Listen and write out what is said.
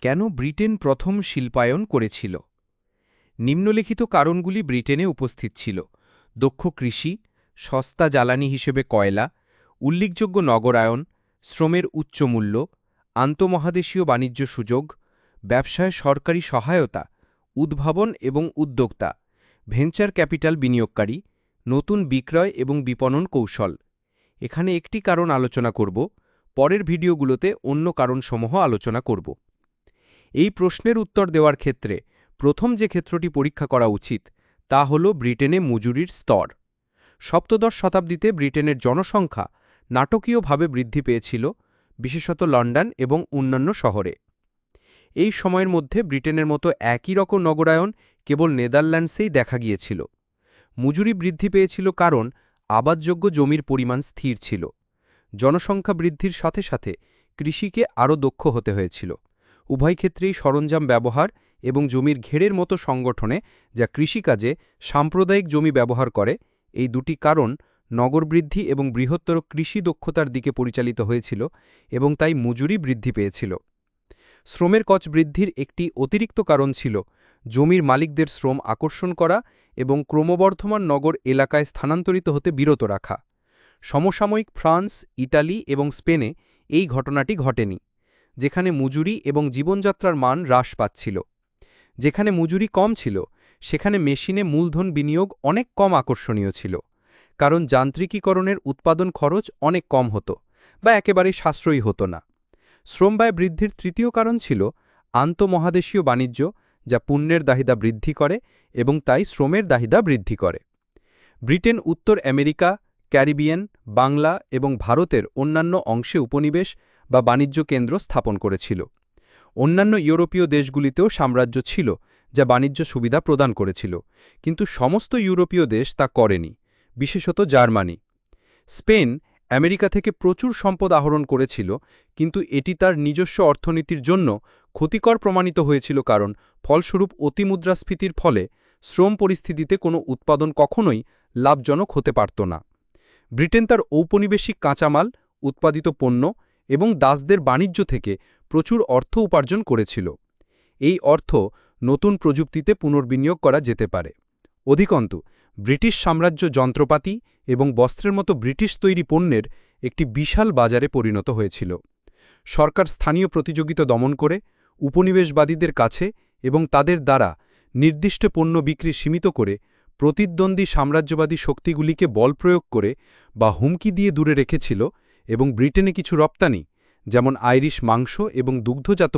কেন ব্রিটেন প্রথম শিল্পায়ন করেছিল? নিম্নলিখিত কারণগুলি ব্রিটেনে উপস্থিত ছিল। দক্ষ কৃষি, সস্তা জ্বালানি হিসেবে কয়লা, উল্লেখযোগ্য নগরায়ন, শ্রমের উচ্চ মূল্য, আন্তমহাদেশীয় বাণিজ্য সুযোগ, ব্যবসায় সরকারি সহায়তা, উদ্ভাবন এবং উদ্যোক্তা, ভেঞ্চার ক্যাপিটাল বিনিয়োগকারী, নতুন বিক্রয় এবং বিপণন কৌশল। এখানে একটি কারণ আলোচনা করব, পরের ভিডিওগুলোতে অন্য কারণসমূহ আলোচনা করব। এই প্রশ্নের উত্তর দেওয়ার ক্ষেত্রে প্রথম যে ক্ষেত্রটি পরীক্ষা করা উচিত, তা হল ব্রিটেনে মজুরির স্তর। সপ্তদশ শতাব্দীতে ব্রিটেনের জনসংখ্যা নাটকীয়ভাবে বৃদ্ধি পেয়েছিল, বিশেষত লন্ডন এবং অন্যান্য শহরে। এই সময়ের মধ্যে ব্রিটেনের মতো একই রকম নগরায়ন কেবল নেদারল্যান্ডসেই দেখা গিয়েছিল। মজুরি বৃদ্ধি পেয়েছিল কারণ আবাদযোগ্য জমির পরিমাণ স্থির ছিল। জনসংখ্যা বৃদ্ধির সাথে সাথে কৃষিকে আরও দক্ষ হতে হয়েছিল। উভয় ক্ষেত্রেই সরঞ্জাম ব্যবহার এবং জমির ঘেরের মতো সংগঠনে, যা কৃষিকাজে সাম্প্রদায়িক জমি ব্যবহার করে, এই দুটি কারণ নগর বৃদ্ধি এবং বৃহত্তর কৃষি দক্ষতার দিকে পরিচালিত হয়েছিল এবং তাই মজুরি বৃদ্ধি পেয়েছিল। শ্রমের কচ বৃদ্ধির একটি অতিরিক্ত কারণ ছিল জমির মালিকদের শ্রম আকর্ষণ করা এবং ক্রমবর্ধমান নগর এলাকায় স্থানান্তরিত হতে বিরত রাখা। সমসাময়িক ফ্রান্স, ইটালি এবং স্পেনে এই ঘটনাটি ঘটেনি। যেখানে মজুরি এবং জীবনযাত্রার মান হ্রাস পাচ্ছিল। যেখানে মজুরি কম ছিল, সেখানে মেশিনে মূলধন বিনিয়োগ অনেক কম আকর্ষণীয় ছিল, কারণ যান্ত্রিকীকরণের উৎপাদন খরচ অনেক কম হতো বা একেবারে সাশ্রয়ী হতো না। শ্রম ব্যয় বৃদ্ধির তৃতীয় কারণ ছিল আন্তমহাদেশীয় বাণিজ্য, যা পুণ্যের দাহিদা বৃদ্ধি করে এবং তাই শ্রমের দাহিদা বৃদ্ধি করে। ব্রিটেন, উত্তর আমেরিকা, ক্যারিবিয়ান, বাংলা এবং ভারতের অন্যান্য অংশে উপনিবেশ বা বাণিজ্য কেন্দ্র স্থাপন করেছিল। অন্যান্য ইউরোপীয় দেশগুলিতেও সাম্রাজ্য ছিল, যা বাণিজ্য সুবিধা প্রদান করেছিল, কিন্তু সমস্ত ইউরোপীয় দেশ তা করেনি, বিশেষত জার্মানি। স্পেন আমেরিকা থেকে প্রচুর সম্পদ আহরণ করেছিল, কিন্তু এটি তার নিজস্ব অর্থনীতির জন্য ক্ষতিকর প্রমাণিত হয়েছিল কারণ, ফলস্বরূপ অতিমুদ্রাস্ফীতির ফলে শ্রম পরিস্থিতিতে কোনো উৎপাদন কখনোই লাভজনক হতে পারত না। ব্রিটেন তার ঔপনিবেশিক কাঁচামাল, উৎপাদিত পণ্য এবং দাসদের বাণিজ্য থেকে প্রচুর অর্থ উপার্জন করেছিল। এই অর্থ নতুন প্রযুক্তিতে পুনর্বিনিয়োগ করা যেতে পারে। অধিকন্তু, ব্রিটিশ সাম্রাজ্য যন্ত্রপাতি এবং বস্ত্রের মতো ব্রিটিশ তৈরি পণ্যের একটি বিশাল বাজারে পরিণত হয়েছিল। সরকার স্থানীয় প্রতিযোগিতা দমন করে, উপনিবেশবাদীদের কাছে এবং তাদের দ্বারা নির্দিষ্ট পণ্য বিক্রি সীমিত করে প্রতিদ্বন্দ্বী সাম্রাজ্যবাদী শক্তিগুলিকে বল প্রয়োগ করে বা হুমকি দিয়ে দূরে রেখেছিল এবং ব্রিটেনে কিছু রপ্তানি যেমন আইরিশ মাংস এবং দুগ্ধজাত